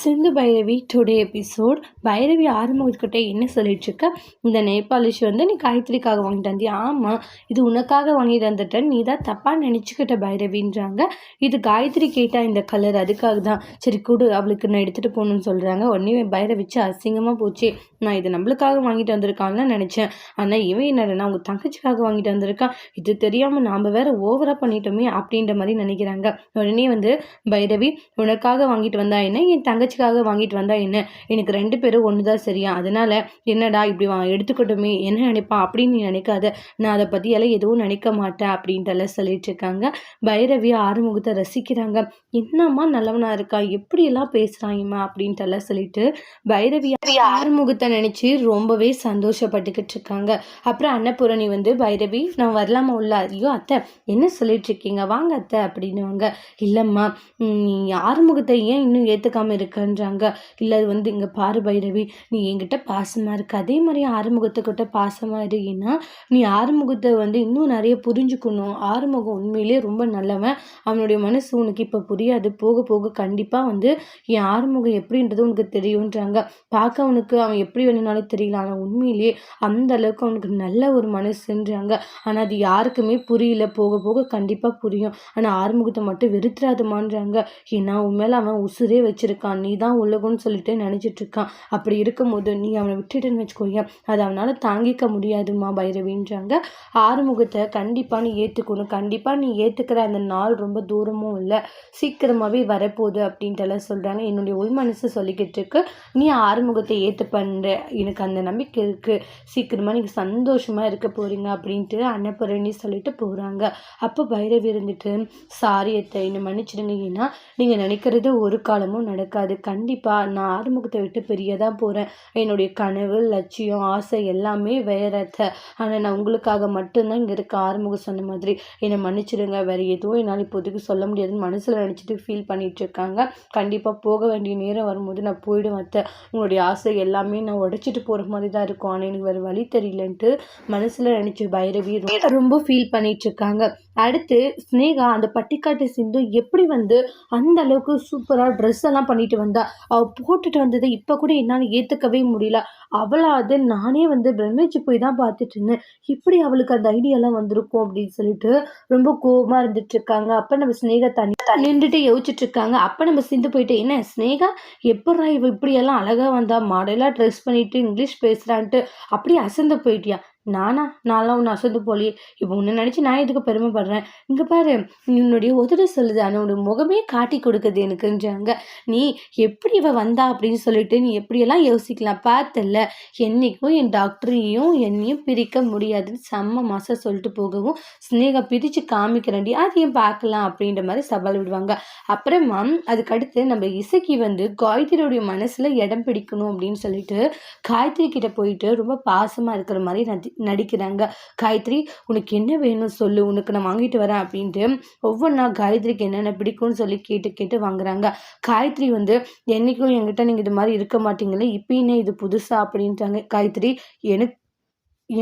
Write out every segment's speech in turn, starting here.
Sindhu Bhairavi today episode. Bhairavi ஆறுமுகத்துக்கிட்ட என்ன சொல்லிட்டு இருக்க இந்த நேபாளிஷ் வந்து நீ காயத்ரிக்காக வாங்கிட்டு வந்தியா? ஆமாம் இது உனக்காக வாங்கிட்டு வந்துட்டேன். நீ தான் தப்பாக நினச்சிக்கிட்ட பைரவின்றாங்க. இது காயத்ரி கேட்டால் இந்த கலர் அதுக்காக தான். சரி கொடு அவளுக்கு நான் எடுத்துகிட்டு போகணும்னு சொல்கிறாங்க உடனே பைரவிச்சு அசிங்கமாக போச்சு. நான் இது நம்மளுக்காக வாங்கிட்டு வந்திருக்கான்னு நினச்சேன். ஆனால் இவன் என்னடனா அவங்க தங்கச்சிக்காக வாங்கிட்டு வந்திருக்கான் இது தெரியாமல் நாம் வேற ஓவராக பண்ணிட்டோமே அப்படின்ற மாதிரி நினைக்கிறாங்க. உடனே வந்து பைரவி உனக்காக வாங்கிட்டு வந்தா என்ன? என் தங்கச்சி தங்கச்சிக்காக வாங்கிட்டு வந்தா என்ன? எனக்கு ரெண்டு பேரும் ஒன்று தான் சரியா? அதனால என்னடா இப்படி வா எடுத்துக்கட்டுமே என்ன நினைப்பான் அப்படின்னு நீ நினைக்காத. நான் அதை பற்றியெல்லாம் எதுவும் நினைக்க மாட்டேன் அப்படின்ட்டுலாம் சொல்லிட்டு இருக்காங்க. பைரவி ஆறுமுகத்தை ரசிக்கிறாங்க. என்னம்மா நல்லவனா இருக்கா? எப்படியெல்லாம் பேசுகிறாங்கம்மா அப்படின்ட்டுலாம் சொல்லிட்டு பைரவி ஆறுமுகத்தை நினச்சி ரொம்பவே சந்தோஷப்பட்டுக்கிட்டு இருக்காங்க. அப்புறம் அன்னபூரணி வந்து பைரவி நான் வரலாமா உள்ள? ஐயோ அத்தை என்ன சொல்லிட்டு இருக்கீங்க? வாங்க அத்தை அப்படின்னுவாங்க இல்லைம்மா நீ ஆறுமுகத்தை ஏன் இன்னும் ஏற்றுக்காம இருக்கன்றாங்க. இல்லை அது வந்து இங்கே பாரு பைரவி நீ என்கிட்ட பாசமாக இருக்க. அதே மாதிரி ஆறுமுகத்துக்கிட்ட பாசமாக இரு நீ ஆறுமுகத்தை வந்து இன்னும் நிறைய புரிஞ்சுக்கணும். ஆறுமுகம் உண்மையிலேயே ரொம்ப நல்லவன். அவனுடைய மனசு உனக்கு இப்போ புரியாது. போக போக கண்டிப்பாக வந்து என் ஆறுமுகம் எப்படின்றது உனக்கு தெரியுன்றாங்க பார்க்க அவனுக்கு அவன் எப்படி வேணும்னாலும் தெரியல. ஆனால் உண்மையிலேயே அந்த அளவுக்கு அவனுக்கு நல்ல ஒரு மனசுன்றாங்க. ஆனால் அது யாருக்குமே புரியல. போக போக கண்டிப்பாக புரியும். ஆனால் ஆறுமுகத்தை மட்டும் வெறுத்துறாதுமான்றாங்க ஏன்னா உன் மேலே அவன் உசுரே வச்சிருக்கான். நீ தான் உலகம்னு சொல்லிட்டு நினச்சிட்டு இருக்கான் அப்படி இருக்கும்போது நீ அவனை விட்டுட்டுன்னு வச்சுக்கோங்க அது அவனால் தாங்கிக்க முடியாதுமா பைரவின்றாங்க. ஆறுமுகத்தை கண்டிப்பாக நீ ஏற்றுக்கணும் கண்டிப்பாக நீ ஏற்றுக்கிற அந்த நாள் ரொம்ப தூரமும் இல்லை. சீக்கிரமாகவே வரப்போகுது அப்படின்ட்டுலாம் சொல்கிறாங்க என்னுடைய உள் மனசு சொல்லிக்கிட்டு இருக்கு. நீ ஆறுமுகத்தை ஏற்று பண்ணுற எனக்கு அந்த நம்பிக்கை இருக்குது சீக்கிரமாக நீங்கள் சந்தோஷமாக இருக்க போகிறீங்க அப்படின்ட்டு அன்னபூரணி சொல்லிட்டு போகிறாங்க அப்போ பைரவி இருந்துட்டு சாரி அத்தை என்னை மன்னிச்சிடுங்க. ஏன்னா நீங்கள் நினைக்கிறது ஒரு காலமும் நடக்காது. கண்டிப்பாக நான் ஆறுமுகத்தை விட்டு பிரிய தான் போகிறேன் என்னுடைய கனவு லட்சியம் ஆசை எல்லாமே வேற ஆனால் நான் உங்களுக்காக மட்டும்தான் இங்கே இருக்க ஆறுமுகம் சொன்ன மாதிரி. என்னை மன்னிச்சிடுங்க. வேறு எதுவும் என்னால் இப்போதைக்கு சொல்ல முடியாதுன்னு மனசில் நினச்சிட்டு ஃபீல் பண்ணிகிட்டு இருக்காங்க. கண்டிப்பாக போக வேண்டிய நேரம் வரும்போது நான் போயிடுவேன் அத்தை. உங்களுடைய ஆசை எல்லாமே நான் உடைச்சிட்டு போகிற மாதிரி தான் இருக்கும். ஆனால் எனக்கு வேறு வழி தெரியலன்ட்டு மனசில் நினச்சி பைரவி ரொம்ப- ரொம்ப ஃபீல் பண்ணிகிட்டு இருக்காங்க. அடுத்து ஸ்னேகா அந்த பட்டிக்காட்டு சிந்து எப்படி வந்து அந்த அளவுக்கு சூப்பராக ட்ரெஸ் எல்லாம் பண்ணிட்டு வந்தா? அவள் போட்டுட்டு வந்ததை இப்போ கூட என்னால் ஏற்றுக்கவே முடியல. அவளாவது நானே வந்து பிரமிச்சு போய் தான் பார்த்துட்டு இருந்தேன். இப்படி அவளுக்கு அந்த ஐடியாலாம் வந்திருக்கும் அப்படின்னு சொல்லிட்டு ரொம்ப கோபமாக இருந்துட்டு இருக்காங்க. அப்போ நம்ம ஸ்னேகா தனி நின்றுட்டு யோசிச்சுட்டு இருக்காங்க. அப்போ நம்ம சிந்து போயிட்டு என்ன ஸ்னேகா எப்படா இவ இப்படியெல்லாம் அழகாக வந்தா? மாடலாக ட்ரெஸ் பண்ணிட்டு இங்கிலீஷ் பேசுகிறான்ட்டு அப்படியே அசந்து போயிட்டியா? நானா? நான்லாம் ஒன்று அசந்து போலி. இப்போ உன்னை நினச்சி நான் எதுக்கு பெருமைப்படுறேன்? இங்கே பாரு உன்னுடைய உதடு சொல்லுது ஆனால் முகமே காட்டி கொடுக்குது எனக்குன்றாங்க நீ எப்படி இவ வந்தா அப்படின்னு சொல்லிட்டு நீ எப்படியெல்லாம் யோசிக்கலாம்? பார்த்தல என்னைக்கும் என் டாக்டரையும் என்னையும் பிரிக்க முடியாதுன்னு செம்ம மாசம் சொல்லிட்டு போகவும் ஸ்னேகா பிரித்து காமிக்கிறேன்டி அதையும் பார்க்கலாம் அப்படின்ற மாதிரி சவால் விடுவாங்க. அப்புறமா அதுக்கடுத்து நம்ம இசைக்கு வந்து காயத்ரியோடைய மனசில் இடம் பிடிக்கணும் அப்படின்னு சொல்லிட்டு காயத்ரி கிட்ட போயிட்டு ரொம்ப பாசமாக இருக்கிற மாதிரி நான் நடிக்கிறாங்க. காயத்ரி உனக்கு என்ன வேணும் சொல்லு உனக்கு நான் வாங்கிட்டு வரேன் அப்படின்ட்டு ஒவ்வொன்றா காயத்ரிக்கு என்னென்ன பிடிக்கும்னு சொல்லி கேட்டு கேட்டு வாங்குறாங்க. காயத்ரி வந்து என்னைக்கும் என்கிட்ட நீங்கள் இது மாதிரி இருக்க மாட்டீங்களே இப்பயுமே இது புதுசா அப்படின்ட்டாங்க. காயத்ரி எனக்கு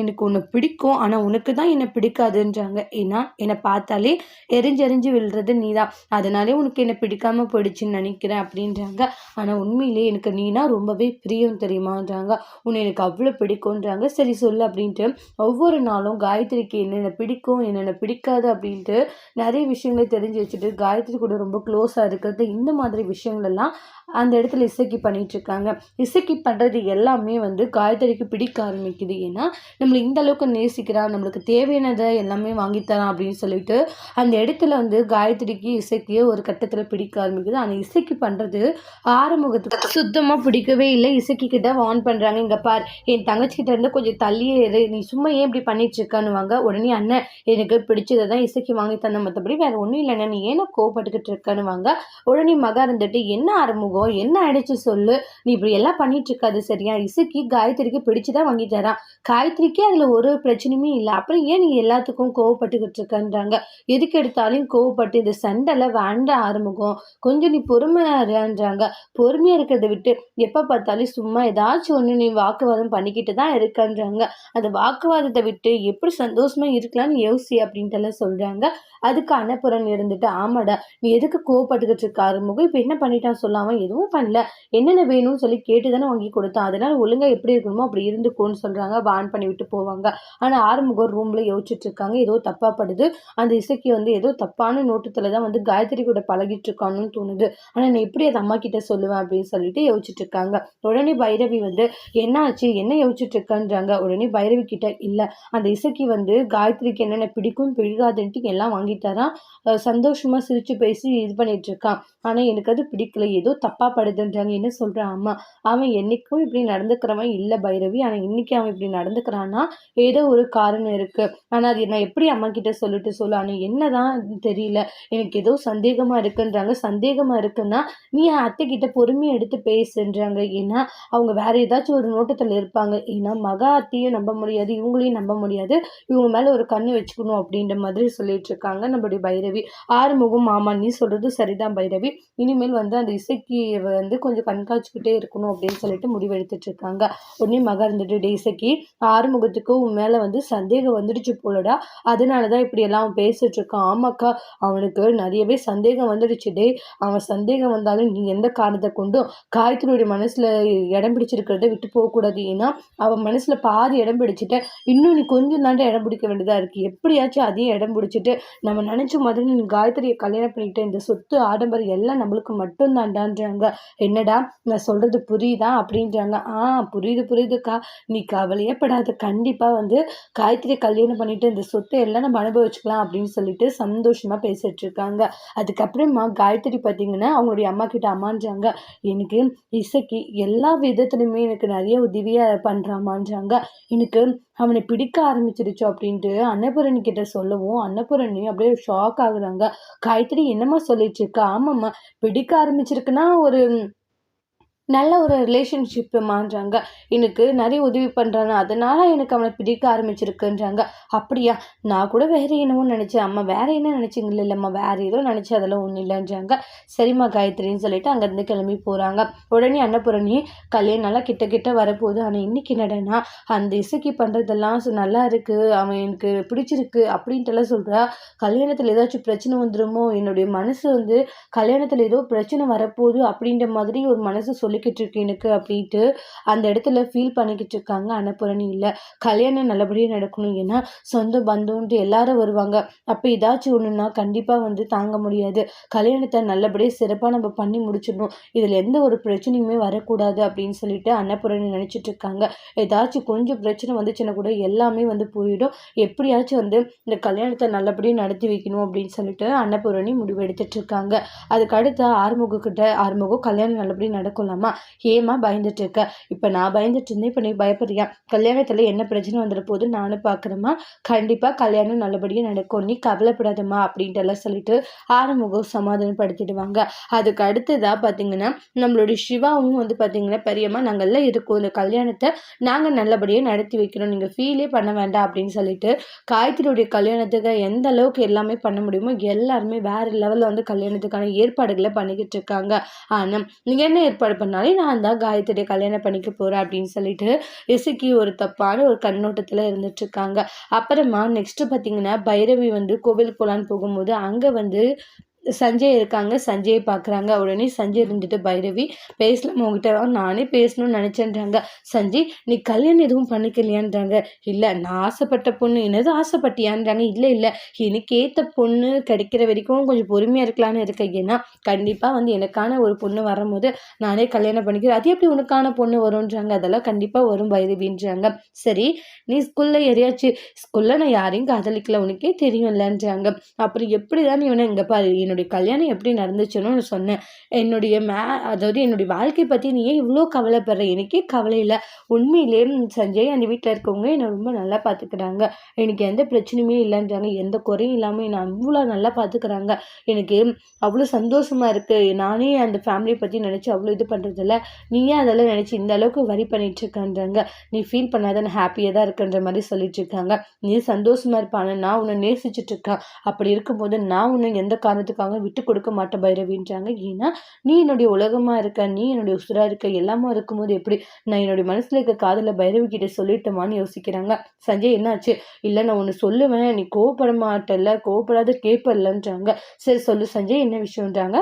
எனக்கு உன்னை பிடிக்கும் ஆனால் உனக்கு தான் என்னை பிடிக்காதுன்றாங்க. ஏன்னா என்னை பார்த்தாலே எரிஞ்செறிஞ்சு விழுறது நீ தான் அதனாலே உனக்கு என்னை பிடிக்காமல் போயிடுச்சுன்னு நினைக்கிறேன் அப்படின்றாங்க. ஆனால் உண்மையிலே எனக்கு நீனா ரொம்பவே பிரியம் தெரியுமான்றாங்க. உன்னை எனக்கு அவ்வளோ பிடிக்கும்ன்றாங்க. சரி சொல்லு அப்படின்ட்டு ஒவ்வொரு நாளும் காயத்ரிக்கு என்னென்ன பிடிக்கும் என்னென்ன பிடிக்காது அப்படின்ட்டு நிறைய விஷயங்களை தெரிஞ்சு வச்சுட்டு காயத்ரி கூட ரொம்ப க்ளோஸாக இருக்கிறது இந்த மாதிரி விஷயங்களெல்லாம் அந்த இடத்துல இசைக்கு பண்ணிகிட்ருக்காங்க இசைக்கு பண்ணுறது எல்லாமே வந்து காயத்ரிக்கு பிடிக்க ஆரம்பிக்குது. ஏன்னா நம்மளை இந்த அளவுக்கு நேசிக்கிறான் நம்மளுக்கு தேவையானதை எல்லாமே வாங்கித்தரான் அப்படின்னு சொல்லிட்டு அந்த இடத்துல வந்து காயத்ரிக்கு இசைக்கு ஒரு கட்டத்தில் பிடிக்க ஆரம்பிக்குது. ஆனால் இசைக்கு பண்ணுறது ஆறுமுகத்துக்கு சுத்தமாக பிடிக்கவே இல்லை. இசைக்கு கிட்ட வான் பண்ணுறாங்க இங்கே பார் என் தங்கச்சிக்கிட்ட இருந்து கொஞ்சம் தள்ளியே இரு. நீ சும்மா ஏன் இப்படி பண்ணிட்டு இருக்கான்னுவாங்க உடனே அண்ணன் எனக்கு பிடிச்சதை தான் இசைக்கு வாங்கி தந்த மற்றபடி வேற ஒன்றும் இல்லைண்ணா நீ ஏன்னா கோவப்பட்டுக்கிட்டு இருக்கானுவாங்க உடனே மகா இருந்துட்டு என்ன ஆறுமுகம்? என்ன ஆயிடுச்சு சொல்லு? நீ இப்படி எல்லாம் பண்ணிட்டு இருக்காது சரியா? இசைக்கு காயத்ரிக்கு பிடிச்சுதான் வாங்கி தரான் காயத்ரி இன்றைக்கி அதில் ஒரு பிரச்சனையுமே இல்லை. அப்புறம் ஏன் நீ எல்லாத்துக்கும் கோவப்பட்டுக்கிட்டு இருக்கன்றாங்க? எதுக்கு எடுத்தாலும் கோவப்பட்டு இந்த சண்டையில் வேண்ட ஆரம்பிக்கும் கொஞ்சம் நீ பொறுமையாக பொறுமையாக இருக்கிறத விட்டு எப்போ பார்த்தாலும் சும்மா ஏதாச்சும் ஒன்று நீ வாக்குவாதம் பண்ணிக்கிட்டு தான் இருக்கன்றாங்க. அந்த வாக்குவாதத்தை விட்டு எப்படி சந்தோஷமாக இருக்கலாம்னு யோசி அப்படின்ட்டுலாம் சொல்கிறாங்க அதுக்கு அன்னப்புறம் இருந்துட்டு ஆமாடா நீ எதுக்கு கோவப்பட்டுக்கிட்டு இருக்க ஆரம்பிக்கும் இப்போ என்ன பண்ணிட்டான் சொல்லாமல் எதுவும் பண்ணல. என்னென்ன வேணும்னு சொல்லி கேட்டு தானே வாங்கி கொடுத்தான். அதனால் ஒழுங்காக எப்படி இருக்கணுமோ அப்படி இருந்துக்கோன்னு சொல்கிறாங்க பான் பண்ணி விட்டு போவாங்க. ஆனால் ஆறுமுகம் ரூமில் யோசிச்சுட்டு இருக்காங்க. ஏதோ தப்பாக படுது. அந்த இசைக்கு வந்து ஏதோ தப்பான நோட்டத்தில் தான் வந்து காயத்ரி கூட பழகிட்டு இருக்கான்னு தோணுது. ஆனால் நான் எப்படி அதை அம்மா கிட்ட சொல்லுவேன் அப்படின்னு சொல்லிட்டு யோசிச்சுட்டு இருக்காங்க. உடனே பைரவி வந்து என்ன ஆச்சு? என்ன யோசிச்சுட்டு இருக்கன்றாங்க? உடனே பைரவி கிட்ட இல்லை. அந்த இசைக்கு வந்து காயத்ரிக்கு என்னென்ன பிடிக்கும் பிடிக்காதுன்ட்டு எல்லாம் வாங்கி சந்தோஷமாக சிரித்து பேசி இது பண்ணிட்டு இருக்கான். ஆனால் எனக்கு அது பிடிக்கல. ஏதோ தப்பாக படுதுன்றாங்க. என்ன சொல்கிறான் அம்மா? அவன் என்னைக்கும் இப்படி நடந்துக்கிறவன் இல்லை பைரவி. ஆனால் இன்னைக்கு அவன் இப்படி நடந்துக்கிறான். நடந்துக்கிறான்னா ஏதோ ஒரு காரணம் இருக்குது ஆனால் அது நான் எப்படி அம்மா கிட்ட சொல்லிட்டு சொல்ல ஆனால் என்னதான் தெரியல. எனக்கு ஏதோ சந்தேகமாக இருக்குன்றாங்க. சந்தேகமாக இருக்குன்னா நீ என் அத்தை கிட்ட பொறுமையை எடுத்து பேசுன்றாங்க. ஏன்னா அவங்க வேற ஏதாச்சும் ஒரு நோட்டத்தில் இருப்பாங்க. ஏன்னா மகா அத்தையும் நம்ப முடியாது இவங்களையும் நம்ப முடியாது. இவங்க மேலே ஒரு கண்ணு வச்சுக்கணும் அப்படின்ற மாதிரி சொல்லிட்டு இருக்காங்க நம்மளுடைய பைரவி. ஆறுமுகம் மாமா நீ சொல்கிறது சரிதான் பைரவி. இனிமேல் வந்து அந்த இசைக்கு வந்து கொஞ்சம் கண்காட்சிக்கிட்டே இருக்கணும் அப்படின்னு சொல்லிட்டு முடிவெடுத்துட்டு இருக்காங்க. உடனே மகா இருந்துட்டு இசைக்கு ஆறு ஆறுமுகத்துக்கு உன் மேலே வந்து சந்தேகம் வந்துடுச்சு போலடா. அதனால தான் இப்படி எல்லாம் பேசிட்டு இருக்கான். ஆமாக்கா அவனுக்கு நிறையவே சந்தேகம் வந்துடுச்சு. டே அவன் சந்தேகம் வந்தாலும் நீ எந்த காரணத்தை கொண்டும் காயத்ரியுடைய மனசில் இடம் பிடிச்சிருக்கிறத விட்டு போகக்கூடாது. ஏன்னா அவன் மனசில் பாதி இடம் பிடிச்சிட்ட இன்னும் நீ கொஞ்சம் தாண்டே இடம் பிடிக்க வேண்டியதாக இருக்குது எப்படியாச்சும் அதையும் இடம் பிடிச்சிட்டு நம்ம நினச்ச மாதிரி நீ காயத்ரியை கல்யாணம் பண்ணிட்டு இந்த சொத்து ஆடம்பரம் எல்லாம் நம்மளுக்கு மட்டும்தான்டான்றாங்க என்னடா நான் சொல்கிறது புரியுதா? அப்படின்றாங்க. ஆ புரியுது புரியுதுக்கா. நீ கவலையே படாத கண்டிப்பாக வந்து காயத்ரி கல்யாணம் பண்ணிட்டு இந்த சொத்தை எல்லாம் நம்ம அனுபவிச்சுக்கலாம் அப்படின்னு சொல்லிட்டு சந்தோஷமாக பேசிட்டு இருக்காங்க. அதுக்கப்புறமா காயத்ரி பார்த்தீங்கன்னா அவங்களுடைய அம்மா கிட்ட அம்மான்றாங்க. எனக்கு இசைக்கு எல்லா விதத்துலையுமே எனக்கு நிறைய உதவியாக பண்ணுறாமான்றாங்க எனக்கு அவனை பிடிக்க ஆரம்பிச்சிருச்சு அப்படின்ட்டு அன்னபூரணி கிட்ட சொல்லவும் அன்னபூரணி அப்படியே ஷாக் ஆகுறாங்க. காயத்ரி என்னம்மா சொல்லிட்டு இருக்கா? ஆமாம்மா பிடிக்க ஆரம்பிச்சிருக்குன்னா ஒரு நல்ல ஒரு ரிலேஷன்ஷிப் மாறுறாங்க எனக்கு நிறைய உதவி பண்ணுறாங்க அதனால் எனக்கு அவனை பிடிக்க ஆரம்பிச்சிருக்குன்றாங்க. அப்படியா? நான் கூட வேறு என்னமோ நினச்சேன். அம்மா வேறு என்ன நினச்சிங்கள இல்லைம்மா? வேறு ஏதோ நினச்சி அதெல்லாம் ஒன்றும் இல்லைன்றாங்க. சரிம்மா காயத்ரின்னு சொல்லிட்டு அங்கேருந்து கிளம்பி போகிறாங்க உடனே அன்னபுரணி கல்யாணம் நல்லா கிட்ட கிட்ட வரப்போகுது. ஆனால் இன்னைக்கு என்னடனா? அந்த இசைக்கு பண்ணுறதெல்லாம் நல்லா இருக்குது அவன் எனக்கு பிடிச்சிருக்கு அப்படின்ட்டுலாம் சொல்கிறா கல்யாணத்தில் ஏதாச்சும் பிரச்சனை வந்துடுமோ என்னுடைய மனசு வந்து கல்யாணத்தில் ஏதோ பிரச்சனை வரப்போகுது அப்படின்ற மாதிரி ஒரு மனசு சொல்லி சொல்லிக்கிட்டு இருக்கு எனக்கு அப்படின்ட்டு அந்த இடத்துல ஃபீல் பண்ணிக்கிட்டு இருக்காங்க அன்னபூரணி இல்லை. கல்யாணம் நல்லபடியாக நடக்கணும். ஏன்னா சொந்த பந்தம்ன்ட்டு எல்லாரும் வருவாங்க. அப்போ ஏதாச்சும் ஒன்றுனா கண்டிப்பாக வந்து தாங்க முடியாது. கல்யாணத்தை நல்லபடியாக சிறப்பாக நம்ம பண்ணி முடிச்சிடணும். இதில் எந்த ஒரு பிரச்சனையுமே வரக்கூடாது அப்படின்னு சொல்லிட்டு அன்னபூரணி நினச்சிட்டு இருக்காங்க ஏதாச்சும் கொஞ்சம் பிரச்சனை வந்துச்சுன்னா கூட எல்லாமே வந்து போயிடும். எப்படியாச்சும் வந்து இந்த கல்யாணத்தை நல்லபடியாக நடத்தி வைக்கணும் அப்படின்னு சொல்லிட்டு அன்னபூரணி முடிவு எடுத்துட்டு இருக்காங்க அதுக்கு அடுத்த ஆறுமுகக்கிட்ட ஆறுமுகம் கல்யாணம் நல்லபடியாக நடக்கலாமா? ஏமா ஏமா பயந்துட்டு இருக்க. இப்போ நான் பயந்துட்டு இருந்தேன் இப்போ நீ பயப்படுறியா? கல்யாணத்தில் என்ன பிரச்சனை வந்துட போது நானும் பார்க்குறேம்மா கண்டிப்பாக கல்யாணம் நல்லபடியாக நடக்கும். நீ கவலைப்படாதம்மா அப்படின்ட்டு எல்லாம் சொல்லிட்டு ஆறுமுகம் சமாதானப்படுத்திடுவாங்க. அதுக்கு அடுத்ததாக பார்த்தீங்கன்னா நம்மளுடைய சிவாவும் வந்து பார்த்தீங்கன்னா பெரியம்மா நாங்கள்லாம் இருக்கோம். இந்த கல்யாணத்தை நாங்கள் நல்லபடியாக நடத்தி வைக்கிறோம். நீங்கள் ஃபீலே பண்ண வேண்டாம். அப்படின்னு சொல்லிட்டு காயத்ரியுடைய கல்யாணத்துக்கு எந்த அளவுக்கு எல்லாமே பண்ண முடியுமோ எல்லாருமே வேறு லெவலில் வந்து கல்யாணத்துக்கான ஏற்பாடுகளை பண்ணிக்கிட்டு இருக்காங்க. ஆனால் நீங்கள் என்ன ஏற்பாடு பண்ணால் அதனாலே நான் தான் காயத்ரியை கல்யாணம் பண்ணிக்க போகிறேன் அப்படின்னு சொல்லிட்டு இசுக்கி ஒரு தப்பான ஒரு கண்ணோட்டத்தில் இருந்துட்டுருக்காங்க. அப்புறமா நெக்ஸ்ட்டு பார்த்தீங்கன்னா பைரவி வந்து கோவில் போகலான்னு போகும்போது அங்கே வந்து சஞ்சய் இருக்காங்க சஞ்சயை பார்க்குறாங்க உடனே சஞ்சய் இருந்துட்டு பைரவி பேசலாம். உங்ககிட்ட நானே பேசணும்னு நினச்சேன்றாங்க. சஞ்சய் நீ கல்யாணம் எதுவும் பண்ணிக்கலையான்றாங்க. இல்லை நான் ஆசைப்பட்ட பொண்ணு. என்னது ஆசைப்பட்டியான்றாங்க. இல்லை இல்லை. எனக்கு ஏற்ற பொண்ணு கிடைக்கிற வரைக்கும் கொஞ்சம் பொறுமையாக இருக்கலான்னு இருக்கேன். ஏன்னா கண்டிப்பாக வந்து எனக்கான ஒரு பொண்ணு வரும்போது நானே கல்யாணம் பண்ணிக்கிறேன். அது எப்படி உனக்கான பொண்ணு வரும்ன்றாங்க. அதெல்லாம் கண்டிப்பாக வரும் பைரவின்றாங்க. சரி நீ ஸ்கூலில் எரியாச்சு ஸ்கூலில் நான் யாரையும் காதலிக்கல. உனக்கே தெரியும் இல்லைன்றாங்க அப்புறம் எப்படி தான் இவனை இங்கே பாரு. என்னோட என்னுடைய கல்யாணம் எப்படி நடந்துச்சுன்னு சொன்னேன். என்னுடைய மே அதாவது என்னுடைய வாழ்க்கை பற்றி நீ ஏன் இவ்வளோ கவலைப்படுற? எனக்கே கவலை இல்லை. உண்மையிலே சஞ்சய் அந்த வீட்டில் இருக்கவங்க என்னை ரொம்ப நல்லா பார்த்துக்கிறாங்க எனக்கு எந்த பிரச்சனையுமே இல்லைன்றாங்க. எந்த குறையும் இல்லாமல் என்னை அவ்வளோ நல்லா பார்த்துக்கிறாங்க எனக்கு அவ்வளோ சந்தோஷமாக இருக்குது நானே அந்த ஃபேமிலியை பற்றி நினச்சி அவ்வளோ இது பண்ணுறதில்ல நீயே அதெல்லாம் நினச்சி இந்த அளவுக்கு வரி பண்ணிகிட்ருக்கன்றாங்க நீ ஃபீல் பண்ணாத நான் ஹாப்பியாக தான் இருக்குன்ற மாதிரி சொல்லிட்டு இருக்காங்க நீ சந்தோஷமாக இருப்பான நான் உன்னை நேசிச்சுட்டு இருக்கேன். அப்படி இருக்கும்போது நான் உன்னை எந்த காரணத்துக்காக விட்டு கொடுக்க மாட்டேன் பைரவின்றாங்க. ஏன்னா நீ என்னுடைய உலகமாக இருக்க நீ என்னுடைய உசுராக இருக்க எல்லாமே இருக்கும்போது எப்படி நான் என்னுடைய மனசில் இருக்க காதில் பைரவி கிட்ட சொல்லிட்டோமான்னு யோசிக்கிறாங்க. சஞ்சய் என்னாச்சு? இல்லை நான் ஒன்று சொல்லுவேன். நீ கோவப்பட மாட்டல கோவப்படாத கேட்பலன்றாங்க சரி சொல்லு சஞ்சய் என்ன விஷயம்ன்றாங்க?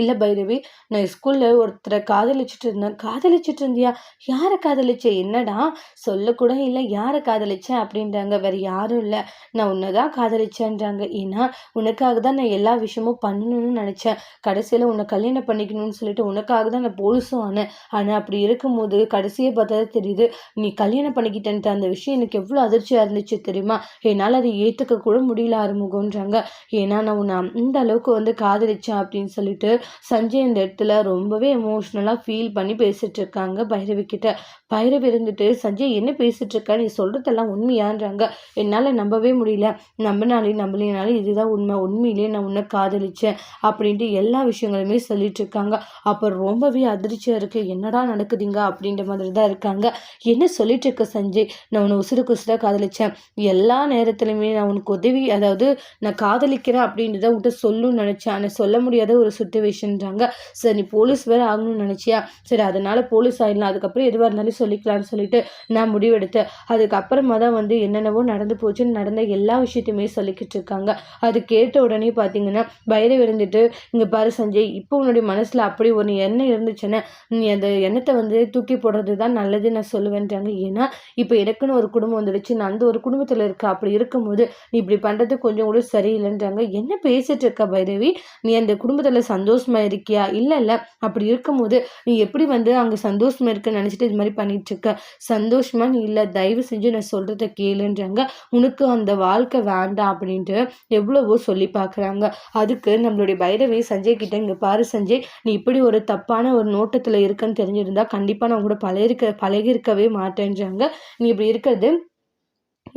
இல்லை பைரவி நான் ஸ்கூலில் ஒருத்தரை காதலிச்சுட்டு இருந்தேன். காதலிச்சுட்டு இருந்தியா? யாரை காதலிச்ச? என்னடா? சொல்லக்கூட இல்லை. யாரை காதலிச்சேன் அப்படின்றாங்க. வேறு யாரும் இல்லை. நான் உன்னை தான் காதலிச்சேன்றாங்க. ஏன்னா உனக்காக தான் நான் எல்லா விஷயமும் பண்ணணும்னு நினச்சேன். கடைசியில் உன்னை கல்யாணம் பண்ணிக்கணும்னு சொல்லிட்டு உனக்காக தான் நான் போலீஸும் ஆனேன். ஆனால் அப்படி இருக்கும்போது கடைசியை பார்த்தா தெரியுது நீ கல்யாணம் பண்ணிக்கிட்டேன்ட்டு அந்த விஷயம் எனக்கு எவ்வளோ அதிர்ச்சியாக இருந்துச்சு தெரியுமா? என்னால் அதை ஏற்றுக்க கூட முடியல ஆறுமுகன்றாங்க ஏன்னா நான் உன்னை அந்த அளவுக்கு வந்து காதலிச்சேன் அப்படின்னு சொல்லிட்டு சஞ்சய் இந்த இடத்துல ரொம்பவே எமோஷ்னலாக ஃபீல் பண்ணி பேசிகிட்டு இருக்காங்க பைரவி கிட்ட. பைரவி இருந்துட்டு சஞ்சய் என்ன பேசிகிட்டு இருக்க? நீ சொல்கிறதெல்லாம் உண்மையான்றாங்க. என்னால் நம்பவே முடியல. நம்பினாலே நம்பலினாலே இதுதான் உண்மை. உண்மையிலேயே நான் உன்னை காதலிச்சேன். அப்படின்ட்டு எல்லா விஷயங்களுமே சொல்லிட்டு இருக்காங்க. அப்போ ரொம்பவே அதிர்ச்சியாக இருக்குது என்னடா நடக்குதுங்க? அப்படின்ற மாதிரி தான் இருக்காங்க. என்ன சொல்லிட்டு இருக்க சஞ்சய்? நான் உன்னை உசுருக்கு உசுராக காதலிச்சேன். எல்லா நேரத்துலையுமே நான் உனக்கு உதவி அதாவது நான் காதலிக்கிறேன் அப்படின்றத உன்கிட்ட சொல்லணும்னு நினச்சேன். ஆனால் சொல்ல முடியாத ஒரு சுச்சுவேஷன் அப்படின்றாங்க சரி நீ போலீஸ் வேறு ஆகணும்னு நினச்சியா? சரி அதனால் போலீஸ் ஆகிடலாம் அதுக்கப்புறம் எதுவாக இருந்தாலும் சொல்லிக்கலாம்னு சொல்லிட்டு நான் முடிவெடுத்தேன். அதுக்கப்புறமா தான் வந்து என்னென்னவோ நடந்து போச்சுன்னு நடந்த எல்லா விஷயத்தையுமே சொல்லிக்கிட்டு இருக்காங்க. அது கேட்ட உடனே பார்த்தீங்கன்னா பைரவ் இருந்துட்டு இங்கே பாரு சஞ்சய் இப்போ உன்னுடைய மனசில் அப்படி ஒரு எண்ணம் இருந்துச்சுன்னா நீ அந்த எண்ணத்தை வந்து தூக்கி போடுறது தான் நல்லது நான் சொல்லுவேன்றாங்க. ஏன்னா இப்போ எனக்குன்னு ஒரு குடும்பம் வந்துடுச்சு. நான் அந்த ஒரு குடும்பத்தில் இருக்க அப்படி இருக்கும்போது நீ இப்படி பண்ணுறது கொஞ்சம் கூட சரியில்லைன்றாங்க. என்ன பேசிட்டு இருக்க பைரவி? நீ அந்த குடும்பத்தில் சந்தோஷம் சந்தோஷமாக இருக்கியா? இல்லை இல்லை. அப்படி இருக்கும்போது நீ எப்படி வந்து அங்கே சந்தோஷமாக இருக்க நினச்சிட்டு இது மாதிரி பண்ணிகிட்ருக்க சந்தோஷமாக நீ இல்லை தயவு செஞ்சு நான் சொல்கிறத கேளுன்றாங்க. உனக்கு அந்த வாழ்க்கை வேண்டாம் அப்படின்ட்டு எவ்வளவோ சொல்லி பார்க்குறாங்க அதுக்கு நம்மளுடைய பைரவி சஞ்சய் கிட்ட இங்கே பாரு சஞ்சய் நீ இப்படி ஒரு தப்பான ஒரு நோட்டத்தில் இருக்குன்னு தெரிஞ்சிருந்தா கண்டிப்பாக நான் கூட பழகிருக்க பழகிருக்கவே மாட்டேன்றாங்க. நீ இப்படி இருக்கிறது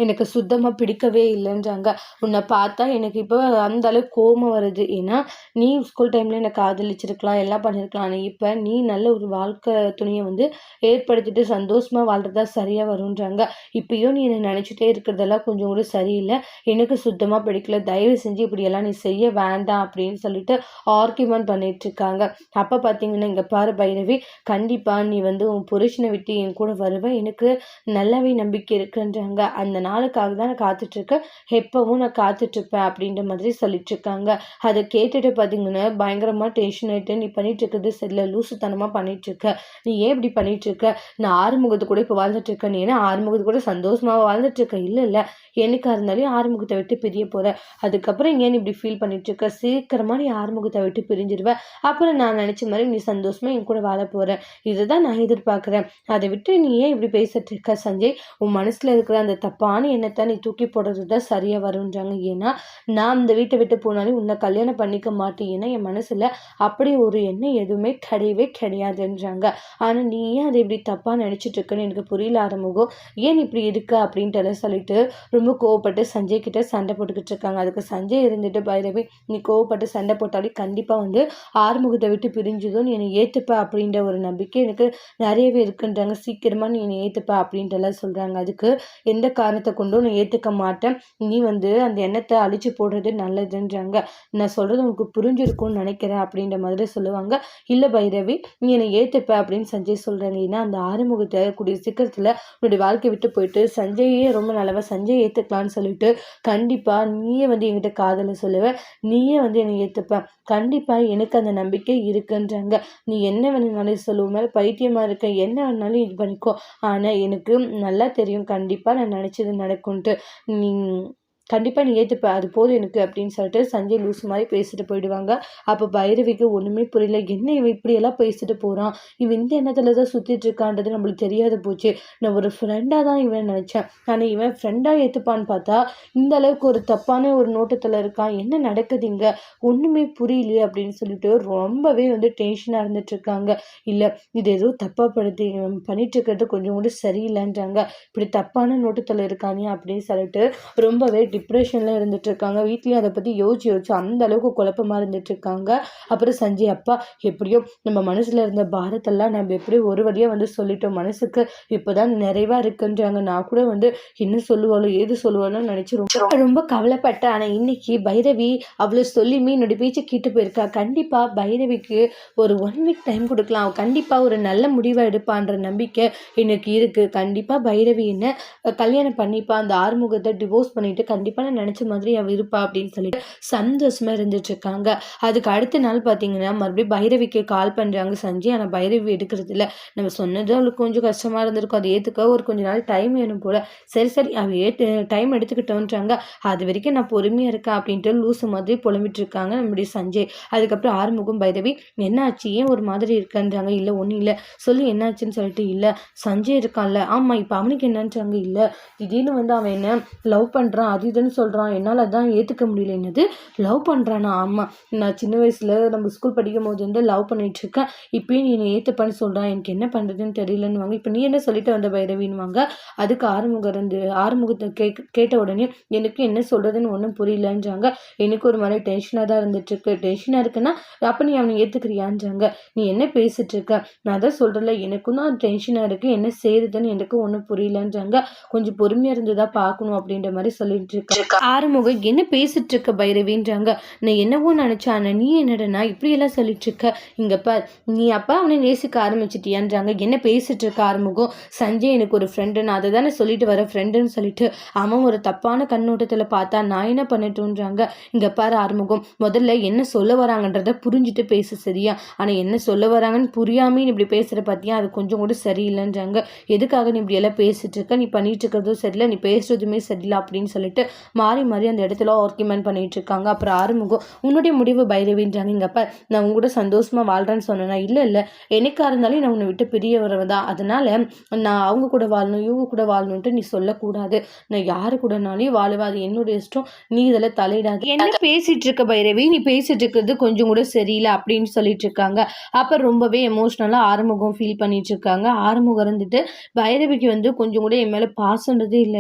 எனக்கு சுத்தமாக பிடிக்கவே இல்லைன்றாங்க. உன்னை பார்த்தா எனக்கு இப்போ அந்த அளவுக்கு கோபம் வருது. ஏன்னா நீ ஸ்கூல் டைமில் என்னை காதலிச்சிருக்கலாம் எல்லாம் பண்ணியிருக்கலாம் ஆனால் இப்போ நீ நல்ல ஒரு வாழ்க்கை துணியை வந்து ஏற்படுத்திட்டு சந்தோஷமாக வாழ்கிறதா சரியாக வருன்றாங்க இப்பயும் நீ என்னை நினச்சிட்டே இருக்கிறதெல்லாம் கொஞ்சம் கூட சரியில்லை. எனக்கு சுத்தமாக பிடிக்கல. தயவு செஞ்சு இப்படியெல்லாம் நீ செய்ய வேண்டாம் அப்படின்னு சொல்லிட்டு ஆர்கியூமெண்ட் பண்ணிட்டு இருக்காங்க. அப்போ பார்த்தீங்கன்னா இங்கே பாரு பைரவி கண்டிப்பாக நீ வந்து உன் புருஷனை விட்டு என் கூட வருவேன். எனக்கு நல்லாவே நம்பிக்கை இருக்குன்றாங்க. அந்த நாளுக்காக தான் நான் காத்துட்ருக்கேன் எப்போவும் நான் காத்துட்ருப்பேன் அப்படின்ற மாதிரி சொல்லிட்டுருக்காங்க அதை கேட்டுட்டு பார்த்தீங்கன்னா பயங்கரமாக டென்ஷன் ஆகிட்டு நீ பண்ணிட்டு இருக்கிறது சரியில்லை லூசுத்தனமாக பண்ணிகிட்ருக்க நீ ஏன் இப்படி பண்ணிகிட்ருக்க நான் ஆறுமுகத்து கூட இப்போ வாழ்ந்துட்டுருக்கேன் நீ ஏன்னா ஆறுமுகத்து கூட சந்தோஷமாக வாழ்ந்துட்டுருக்க இல்லை இல்லை. என்னைக்காக இருந்தாலும் ஆறுமுகத்தை விட்டு பிரிய போகிற அதுக்கப்புறம் ஏன் இப்படி ஃபீல் பண்ணிகிட்ருக்க சீக்கிரமாக நீ ஆறுமுகத்தை விட்டு பிரிஞ்சிருவேன் அப்புறம் நான் நினச்ச மாதிரி நீ சந்தோஷமாக என் கூட வாழ போகிறேன் இதை தான் நான் எதிர்பார்க்குறேன். அதை விட்டு நீ ஏன் இப்படி பேசிட்டு இருக்க சஞ்சய்? உன் மனசில் இருக்கிற அந்த தப்பான தப்பான எண்ணத்தை நீ தூக்கி போடுறது தான் சரியாக வருன்றாங்க ஏன்னா நான் இந்த வீட்டை விட்டு போனாலும் உன்னை கல்யாணம் பண்ணிக்க மாட்டேன். ஏன்னா என் மனசில் அப்படி ஒரு எண்ணம் எதுவுமே கிடையவே கிடையாதுன்றாங்க. ஆனால் நீ ஏன் அதை இப்படி தப்பாக நினச்சிட்டு இருக்குன்னு எனக்கு புரியல ஆரம்பிக்கும் ஏன் இப்படி இருக்க அப்படின்ட்டு சொல்லிட்டு ரொம்ப கோவப்பட்டு சஞ்சய் கிட்ட சண்டை போட்டுக்கிட்டு இருக்காங்க. அதுக்கு சஞ்சய் இருந்துட்டு பைரவி நீ கோவப்பட்டு சண்டை போட்டாலே கண்டிப்பாக வந்து ஆறுமுகத்தை விட்டு பிரிஞ்சதும் நீ என்னை ஏற்றுப்ப அப்படின்ற ஒரு நம்பிக்கை எனக்கு நிறையவே இருக்குன்றாங்க. சீக்கிரமாக நீ என்னை ஏற்றுப்ப அப்படின்ட்டு சொல்கிறாங்க அதுக்கு எந்த காரணத்தை எண்ணத்தை கொண்டு நான் ஏற்றுக்க மாட்டேன். நீ வந்து அந்த எண்ணத்தை அழிச்சு போடுறது நல்லதுன்றாங்க. நான் சொல்கிறது உனக்கு புரிஞ்சிருக்கும்னு நினைக்கிறேன் அப்படின்ற மாதிரி சொல்லுவாங்க. இல்லை பைரவி நீ என்னை ஏற்றுப்ப அப்படின்னு சஞ்சய் சொல்கிறாங்க ஏன்னா அந்த ஆறுமுகத்தை கூடிய சீக்கிரத்தில் உன்னுடைய வாழ்க்கை விட்டு போயிட்டு சஞ்சயே ரொம்ப நல்லவா சஞ்சய் ஏற்றுக்கலான்னு சொல்லிட்டு கண்டிப்பாக நீயே வந்து என்கிட்ட காதலை சொல்லுவேன் நீயே வந்து என்னை ஏற்றுப்ப கண்டிப்பாக எனக்கு அந்த நம்பிக்கை இருக்குன்றாங்க. நீ என்ன வேணும்னாலும் சொல்லுவோம் மேலே பைத்தியமாக இருக்க. என்ன வேணாலும் இது பண்ணிக்கோ. ஆனால் எனக்கு நல்லா தெரியும். கண்டிப்பாக நான் நினச்சது நடக்கும்ன்ட்டு கண்டிப்பாக நீ ஏற்றுப்ப அது போதும் எனக்கு அப்படின்னு சொல்லிட்டு சஞ்சய் லூஸ் மாதிரி பேசிட்டு போயிடுவாங்க. அப்போ பைரவிக்கு ஒன்றுமே புரியல. என்ன இவன் இப்படியெல்லாம் பேசிட்டு போகிறான் இவன் இந்த எண்ணத்தில் தான் சுற்றிட்டு இருக்கான்றது நம்மளுக்கு தெரியாத போச்சு. நான் ஒரு ஃப்ரெண்டாக தான் இவன் நினச்சேன். ஆனால் இவன் ஃப்ரெண்டாக ஏற்றுப்பான்னு பார்த்தா இந்த அளவுக்கு ஒரு தப்பான ஒரு நோட்டத்தில் இருக்கான். என்ன நடக்குதுங்க ஒன்றுமே புரியலையே அப்படின்னு சொல்லிட்டு ரொம்பவே வந்து டென்ஷனாக இருந்துட்டு இருக்காங்க. இல்லை இது ஏதோ தப்பாக படுத்தி பண்ணிட்டு இருக்கிறது கொஞ்சம் கூட சரியில்லைன்றாங்க. இப்படி தப்பான நோட்டத்தில் இருக்கானே அப்படின்னு சொல்லிட்டு ரொம்பவே டிப்ரெஷனில் இருந்துட்டுருக்காங்க. வீட்லேயும் அதை பற்றி யோசிச்சு யோசிச்சு அந்த அளவுக்கு குழப்பமாக இருந்துட்டுருக்காங்க. அப்புறம் சஞ்சய் அப்பா எப்படியோ நம்ம மனசில் இருந்த பாரத்தெல்லாம் நம்ம எப்படியோ ஒரு வழியாக வந்து சொல்லிட்டோம். மனசுக்கு இப்போதான் நிறைவாக இருக்குன்றாங்க. நான் கூட வந்து என்ன சொல்லுவாளோ ஏது சொல்லுவாளோ நினச்சி ரொம்ப ரொம்ப கவலைப்பட்டேன். ஆனால் இன்னைக்கு பைரவி அவ்வளோ சொல்லியுமே என்னோட பேச்சை கேட்டு போயிருக்கா. கண்டிப்பாக பைரவிக்கு ஒரு ஒன் வீக் டைம் கொடுக்கலாம். அவள் கண்டிப்பாக ஒரு நல்ல முடிவை எடுப்பான்ற நம்பிக்கை எனக்கு இருக்குது கண்டிப்பாக பைரவி என்ன கல்யாணம் பண்ணிப்பா. அந்த ஆறுமுகத்தை டிவோர்ஸ் பண்ணிட்டு கண்டிப்பாக நான் நினச்ச மாதிரி அவள் இருப்பா அப்படின்னு சொல்லிட்டு சந்தோஷமாக இருந்துட்டு இருக்காங்க அதுக்கு அடுத்த நாள் பார்த்தீங்கன்னா மறுபடியும் பைரவிக்கு கால் பண்ணுறாங்க சஞ்சய். ஆனால் பைரவி எடுக்கிறது இல்லை. நம்ம சொன்னது அவளுக்கு கொஞ்சம் கஷ்டமாக இருந்திருக்கும். அதை ஏற்றுக்க ஒரு கொஞ்ச நாள் டைம் வேணும் போல். சரி சரி அவள் ஏற்று டைம் எடுத்துக்கிட்டோன்றாங்க. அது வரைக்கும் நான் பொறுமையாக இருக்கேன் அப்படின்ட்டு லூஸ் மாதிரி புலம்பிட்டு இருக்காங்க நம்முடைய சஞ்சய். அதுக்கப்புறம் ஆறுமுகம் பைரவி என்னாச்சு? ஏன் ஒரு மாதிரி இருக்கன்றாங்க? இல்லை ஒன்றும் இல்லை. சொல்லி என்னாச்சுன்னு சொல்லிட்டு இல்லை. சஞ்சய் இருக்கான்ல. ஆமாம் இப்போ அவனுக்கு என்னன்றாங்க? இல்லை. திடீர்னு வந்து அவன் என்ன லவ் பண்ணுறான் அது இருக்குன்னு சொல்கிறான் என்னால் அதான் ஏற்றுக்க முடியல என்னது லவ் பண்ணுறானா ஆமாம் நான் சின்ன வயசில் நம்ம ஸ்கூல் படிக்கும் போது வந்து லவ் பண்ணிட்டு இருக்கேன் நீ என்னை ஏற்றுப்பான்னு சொல்கிறான் எனக்கு என்ன பண்ணுறதுன்னு தெரியலன்னு வாங்க இப்போ நீ என்ன சொல்லிட்டு வந்த பைரவின்வாங்க அதுக்கு ஆறுமுகம் இருந்து ஆறுமுகத்தை கேக் கேட்ட உடனே எனக்கு என்ன சொல்கிறதுன்னு ஒன்றும் புரியலன்றாங்க. எனக்கு ஒரு மாதிரி டென்ஷனாக தான் இருந்துட்டுருக்கு. டென்ஷனாக இருக்குன்னா அப்போ நீ அவனை ஏற்றுக்கிறியான்றாங்க நீ என்ன பேசிகிட்ருக்க நான் தான் சொல்கிறல எனக்கும் தான் டென்ஷனாக இருக்குது என்ன செய்யுதுன்னு எனக்கு ஒன்றும் புரியலன்றாங்க. கொஞ்சம் பொறுமையாக இருந்ததா பார்க்கணும் அப்படின்ற மாதிரி சொல்லிட்டு இருக்க ஆறுமுகம் என்ன பேசிட்டு இருக்க பைரவின்றாங்க? நான் என்னவோ நினச்சேன் நீ என்னடனா இப்படியெல்லாம் சொல்லிட்டு இருக்க இங்கே பார் நீ அப்பா அவனை நேசிக்க ஆரம்பிச்சிட்டியான்றாங்க. என்ன பேசிட்டு இருக்க ஆறுமுகம்? சஞ்சய் எனக்கு ஒரு ஃப்ரெண்டு நான் அதை தானே சொல்லிட்டு வர ஃப்ரெண்டுன்னு சொல்லிட்டு அவன் ஒரு தப்பான கண்ணோட்டத்தில் பார்த்தா நான் என்ன பண்ணட்டுன்றாங்க இங்கே பாரு ஆறுமுகம் முதல்ல என்ன சொல்ல வராங்கன்றத புரிஞ்சுட்டு பேசு சரியா? ஆனால் என்ன சொல்ல வராங்கன்னு புரியாமே நீ இப்படி பேசுகிற பார்த்தியா அது கொஞ்சம் கூட சரியில்லைன்றாங்க. எதுக்காக நீ இப்படி எல்லாம் பேசிட்டு இருக்க நீ பண்ணிட்டு இருக்கிறதும் சரியில்லை நீ பேசுறதுமே சரியில்லை அப்படின்னு சொல்லிட்டு மாறி மாறி அந்த இடத்துல ஆர்குமெண்ட் பண்ணிகிட்டு இருக்காங்க. அப்புறம் ஆறுமுகம் உன்னுடைய முடிவு பைரவின்றாங்க இங்கே நான் உங்க கூட சந்தோஷமாக வாழ்கிறேன்னு சொன்னேன்னா இல்லை இல்லை. என்னைக்கா இருந்தாலும் நான் உன்னை விட்டு பிரிய வரவன் தான். அதனால் நான் அவங்க கூட வாழணும் இவங்க கூட வாழணுன்ட்டு நீ சொல்லக்கூடாது. நான் யாரு கூடனாலையும் வாழுவாது என்னுடைய இஷ்டம். நீ இதில் தலையிடாது. என்ன பேசிட்டு இருக்க பைரவி நீ பேசிட்டு இருக்கிறது கொஞ்சம் கூட சரியில்லை அப்படின்னு சொல்லிட்டு இருக்காங்க. அப்போ ரொம்பவே எமோஷ்னலாக ஆறுமுகம் ஃபீல் பண்ணிட்டு இருக்காங்க. ஆறுமுகம் இருந்துட்டு பைரவிக்கு வந்து கொஞ்சம் கூட என் மேலே பாசன்றதே இல்லை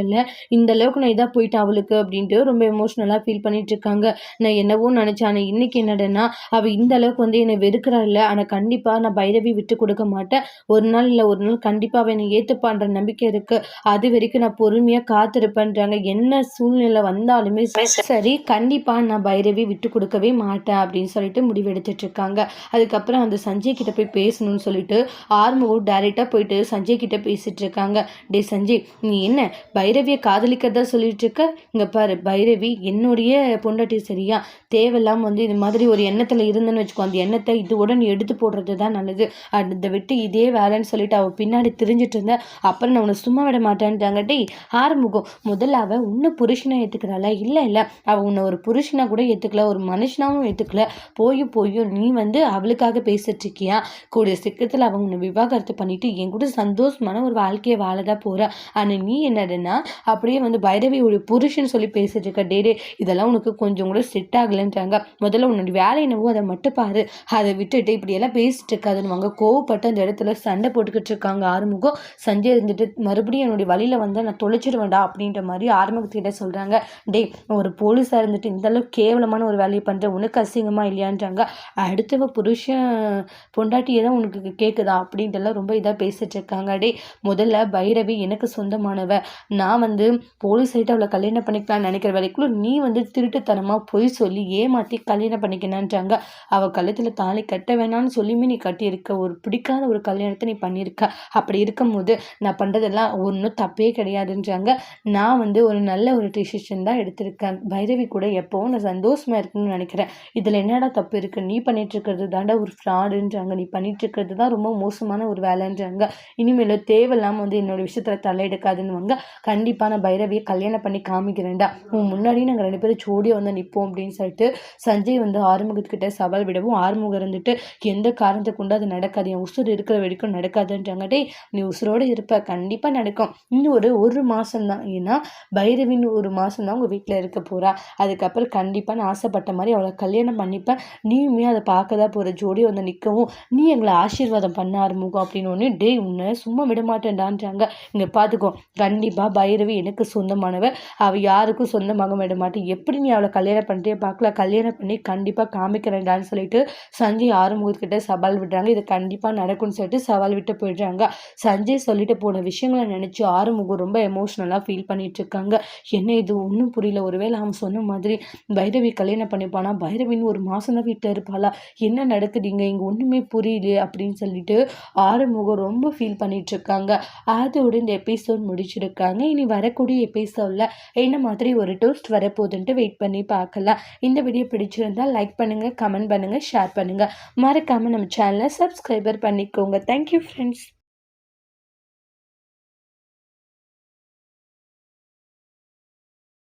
இந்த அளவுக்கு நான் இதாக போயிட்டு அவளுக்கு. அப்படின்ட்டு ரொம்ப எமோஷ்னலாக ஃபீல் பண்ணிட்டு இருக்காங்க நான் என்னவோ நினச்சேன். ஆனால் இன்னைக்கு என்னடனா அவள் இந்த அளவுக்கு வந்து என்னை வெறுக்கிறா இல்லை. ஆனால் கண்டிப்பாக நான் பைரவி விட்டு கொடுக்க மாட்டேன். ஒரு நாள் இல்லை ஒரு நாள் கண்டிப்பாக அவள் என்னை ஏற்றுப்பான்ற நம்பிக்கை இருக்குது அது வரைக்கும் நான் பொறுமையாக காத்திருப்பேன்றாங்க. என்ன சூழ்நிலை வந்தாலுமே சரி கண்டிப்பாக நான் பைரவி விட்டு கொடுக்கவே மாட்டேன் அப்படின்னு சொல்லிட்டு முடிவெடுத்துட்டு இருக்காங்க அதுக்கப்புறம் அந்த சஞ்சய் கிட்ட போய் பேசணும்னு சொல்லிட்டு ஆர்மவோ டைரெக்டாக போயிட்டு சஞ்சய் கிட்ட பேசிட்டு இருக்காங்க டே சஞ்சய் நீ என்ன பைரவியை காதலிக்கிறதா சொல்லிட்டு இருக்க இங்கே பாரு பைரவி என்னுடைய பொண்டாட்டி சரியா? தேவையில்லாமல் வந்து இது மாதிரி ஒரு எண்ணத்தில் இருந்தேன்னு வச்சுக்கோ அந்த எண்ணத்தை இது உடனே எடுத்து போடுறது தான் நல்லது. அதை விட்டு இதே வேலைன்னு சொல்லிட்டு அவள் பின்னாடி தெரிஞ்சிட்டு இருந்த அப்புறம் நான் உன்னை சும்மா விட மாட்டேன்ட்டாங்கட்டி ஆரம்பிக்கும் முதல்ல அவள் உன்னை புருஷனை ஏற்றுக்கிறாள இல்லை இல்லை. அவள் உன்னை ஒரு புருஷனாக கூட ஏற்றுக்கல ஒரு மனுஷனாகவும் ஏற்றுக்கல போயும் போயும் நீ வந்து அவளுக்காக பேசிட்டு இருக்கியா? கூடிய சீக்கிரத்தில் அவன் உன்னை விவாகரத்து பண்ணிட்டு என் கூட சந்தோஷமான ஒரு வாழ்க்கையை வாழதான் போகிற ஆனால் நீ என்னதுன்னா அப்படியே வந்து பைரவி ஒரு புருஷன் சொல்லி பேசிட்டு இருக்க டே டே இதெல்லாம் உனக்கு கொஞ்சம் கூட செட் ஆகலைன்றாங்க முதல்ல உன்னோட வேலை என்னவோ அதை மட்டும் பாரு. அதை விட்டுட்டு இப்படியெல்லாம் பேசிட்டு இருக்காதுன்னு வாங்க கோவப்பட்டு அந்த இடத்துல சண்டை போட்டுக்கிட்டு இருக்காங்க ஆறுமுகம். சஞ்சய் இருந்துட்டு மறுபடியும் என்னுடைய வழியில் வந்தால் நான் தொலைச்சிடுவேண்டா அப்படின்ற மாதிரி ஆறுமுகத்திட்ட சொல்கிறாங்க டே ஒரு போலீஸாக இருந்துட்டு இந்த அளவுக்கு கேவலமான ஒரு வேலையை பண்ணுற உனக்கு அசிங்கமாக இல்லையான்றாங்க அடுத்தவ புருஷன் பொண்டாட்டியே தான் உனக்கு கேட்குதா அப்படின்ட்டுலாம் ரொம்ப இதாக பேசிட்டு இருக்காங்க. டே முதல்ல பைரவி எனக்கு சொந்தமானவ. நான் வந்து போலீஸ் ஆகிட்டு அவளை கல்யாணம் பண்ணிக்கலாம்னு நினைக்கிற வரைக்கும் நீ வந்து திருட்டுத்தனமாக பொய் சொல்லி ஏமாற்றி கல்யாணம் பண்ணிக்கணான்றாங்க அவள் கழுத்தில் தாலி கட்ட வேணாம்னு சொல்லியுமே நீ கட்டியிருக்க. ஒரு பிடிக்காத ஒரு கல்யாணத்தை நீ பண்ணியிருக்க. அப்படி இருக்கும்போது நான் பண்ணுறதெல்லாம் ஒன்றும் தப்பே கிடையாதுன்றாங்க. நான் வந்து ஒரு நல்ல ஒரு டிசிஷன் தான் எடுத்திருக்கேன். பைரவி கூட எப்போவும் நான் சந்தோஷமாக இருக்குன்னு நினைக்கிறேன். இதில் என்னடா தப்பு இருக்குது நீ பண்ணிகிட்ருக்கிறது தாண்டா ஒரு ஃப்ராடுன்றாங்க நீ பண்ணிகிட்ருக்கிறது தான் ரொம்ப மோசமான ஒரு வேலைன்றாங்க. இனிமேல் தேவையில்லாமல் வந்து என்னோட விஷயத்தில் தலையெடுக்காதுன்னுவாங்க. கண்டிப்பாக நான் பைரவியை கல்யாணம் பண்ணி காமிக்கிறேன். ரெண்டா உன் முன்னாடி நாங்கள் ரெண்டு பேரும் ஜோடியாக வந்து நிற்போம் அப்படின்னு சொல்லிட்டு சஞ்சய் வந்து ஆறுமுகத்துக்கிட்ட சவால் விடவும் ஆறுமுகம் இருந்துட்டு எந்த காரணத்தை கொண்டு அது நடக்காது. என் உசுர் இருக்கிற வரைக்கும் நடக்காதுன்றாங்கட்டே நீ உசுரோடு இருப்ப. கண்டிப்பாக நடக்கும். இன்னும் ஒரு ஒரு மாதம் தான் ஏன்னா பைரவின் ஒரு மாதம் தான் உங்கள் வீட்டில் இருக்க போகிறா அதுக்கப்புறம் கண்டிப்பாக நான் ஆசைப்பட்ட மாதிரி அவளை கல்யாணம் பண்ணிப்பேன். நீயுமே அதை பார்க்க தான் போகிற ஜோடி வந்து நிற்கவும் நீ எங்களை ஆசீர்வாதம் பண்ண ஆரம்பிக்கும் அப்படின்னு ஒன்று டே உன்னை சும்மா விட மாட்டேன்டான்றாங்க இங்கே பார்த்துக்கோ கண்டிப்பாக பைரவி எனக்கு சொந்தமானவ. அவள் யாருக்கும் சொந்தமாக விட மாட்டேன். எப்படி நீ அவளை கல்யாணம் பண்ணிட்டே பார்க்கல. கல்யாணம் பண்ணி கண்டிப்பாக காமிக்கிறேன்டான்னு சொல்லிட்டு சஞ்சய் ஆறுமுகத்துக்கிட்ட சவால் விடுறாங்க. இது கண்டிப்பாக நடக்கும்னு சொல்லிட்டு சவால் விட்டு போயிடுறாங்க. சஞ்சய் சொல்லிட்டு போன விஷயங்களை நினச்சி ஆறுமுகம் ரொம்ப எமோஷ்னலாக ஃபீல் பண்ணிட்டு இருக்காங்க என்ன இது? ஒன்றும் புரியல. ஒருவேளை அவன் சொன்ன மாதிரி பைரவி கல்யாணம் பண்ணிப்பானா? பைரவின்னு ஒரு மாதம் தான் வீட்டில் இருப்பாளா? என்ன நடக்குதுங்க? இங்கே ஒன்றுமே புரியலையே அப்படின்னு சொல்லிட்டு ஆறுமுகம் ரொம்ப ஃபீல் பண்ணிட்டு இருக்காங்க அதோட இந்த எபிசோட் முடிச்சிருக்காங்க. இனி வரக்கூடிய எபிசோடில் என்ன மாதிரி ஒரு டோஸ்ட் வரப்போகுதுன்ட்டு வெயிட் பண்ணி பார்க்கலாம். இந்த வீடியோ பிடிச்சிருந்தால் லைக் பண்ணுங்கள் கமெண்ட் பண்ணுங்கள் ஷேர் பண்ணுங்கள் மறக்காமல் நம்ம சேனலை சப்ஸ்கிரைபர் பண்ணிக்கோங்க. Thank you friends